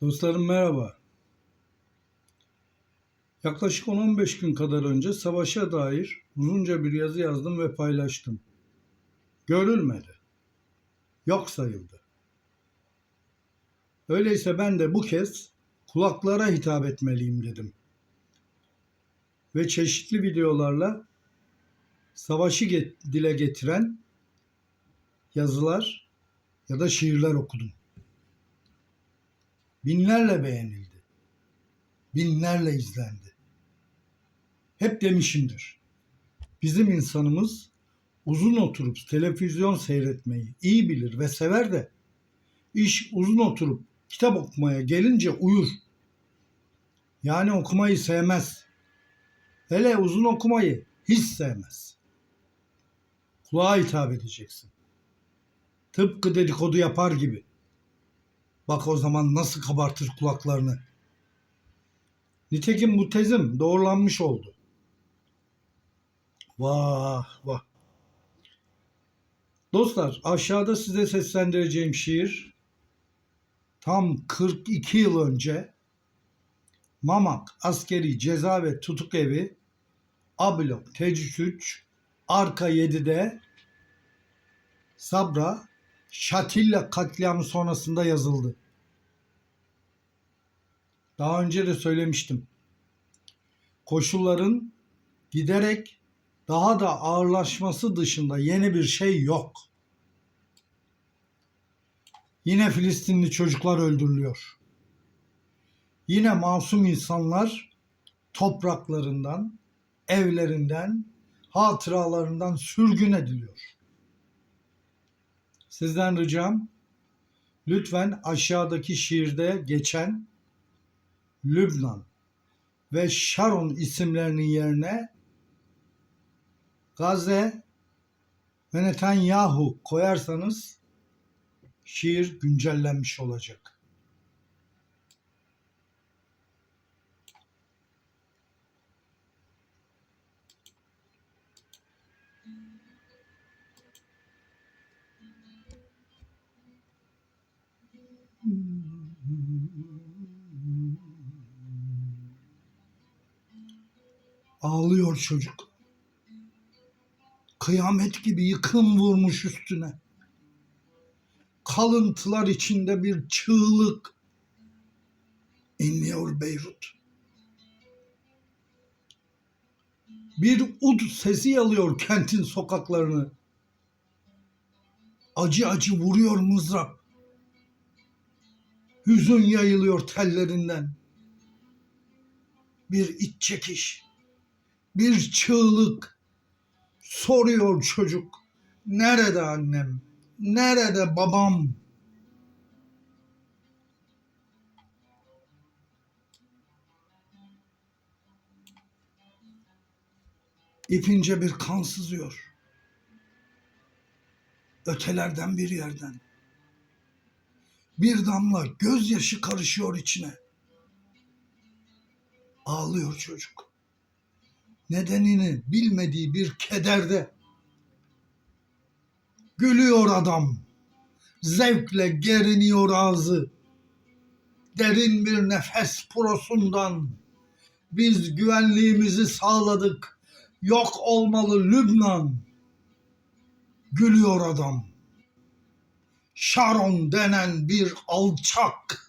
Dostlarım merhaba. Yaklaşık 10-15 gün kadar önce savaşa dair uzunca bir yazı yazdım ve paylaştım. Görülmedi. Yok sayıldı. Öyleyse ben de bu kez kulaklara hitap etmeliyim dedim. Ve çeşitli videolarla savaşı get- dile getiren yazılar ya da şiirler okudum binlerle beğenildi. Binlerle izlendi. Hep demişimdir. Bizim insanımız uzun oturup televizyon seyretmeyi iyi bilir ve sever de iş uzun oturup kitap okumaya gelince uyur. Yani okumayı sevmez. Hele uzun okumayı hiç sevmez. Kulağa hitap edeceksin. Tıpkı dedikodu yapar gibi. Bak o zaman nasıl kabartır kulaklarını. Nitekim bu tezim doğrulanmış oldu. Vah vah. Dostlar aşağıda size seslendireceğim şiir tam 42 yıl önce Mamak Askeri Ceza ve Tutuk Evi Ablok Tecrüt 3 Arka 7'de Sabra Şatilla katliamı sonrasında yazıldı. Daha önce de söylemiştim. Koşulların giderek daha da ağırlaşması dışında yeni bir şey yok. Yine Filistinli çocuklar öldürülüyor. Yine masum insanlar topraklarından, evlerinden, hatıralarından sürgün ediliyor. Sizden ricam lütfen aşağıdaki şiirde geçen Lübnan ve Şaron isimlerinin yerine Gazze ve Netanyahu koyarsanız şiir güncellenmiş olacak. Ağlıyor çocuk. Kıyamet gibi yıkım vurmuş üstüne. Kalıntılar içinde bir çığlık inliyor Beyrut. Bir ud sesi yalıyor kentin sokaklarını. Acı acı vuruyor mızrap. Hüzün yayılıyor tellerinden. Bir iç çekiş bir çığlık. Soruyor çocuk. Nerede annem? Nerede babam? İpince bir kan sızıyor. Ötelerden bir yerden. Bir damla gözyaşı karışıyor içine. Ağlıyor çocuk nedenini bilmediği bir kederde gülüyor adam. Zevkle geriniyor ağzı. Derin bir nefes prosundan biz güvenliğimizi sağladık. Yok olmalı Lübnan. Gülüyor adam. Sharon denen bir alçak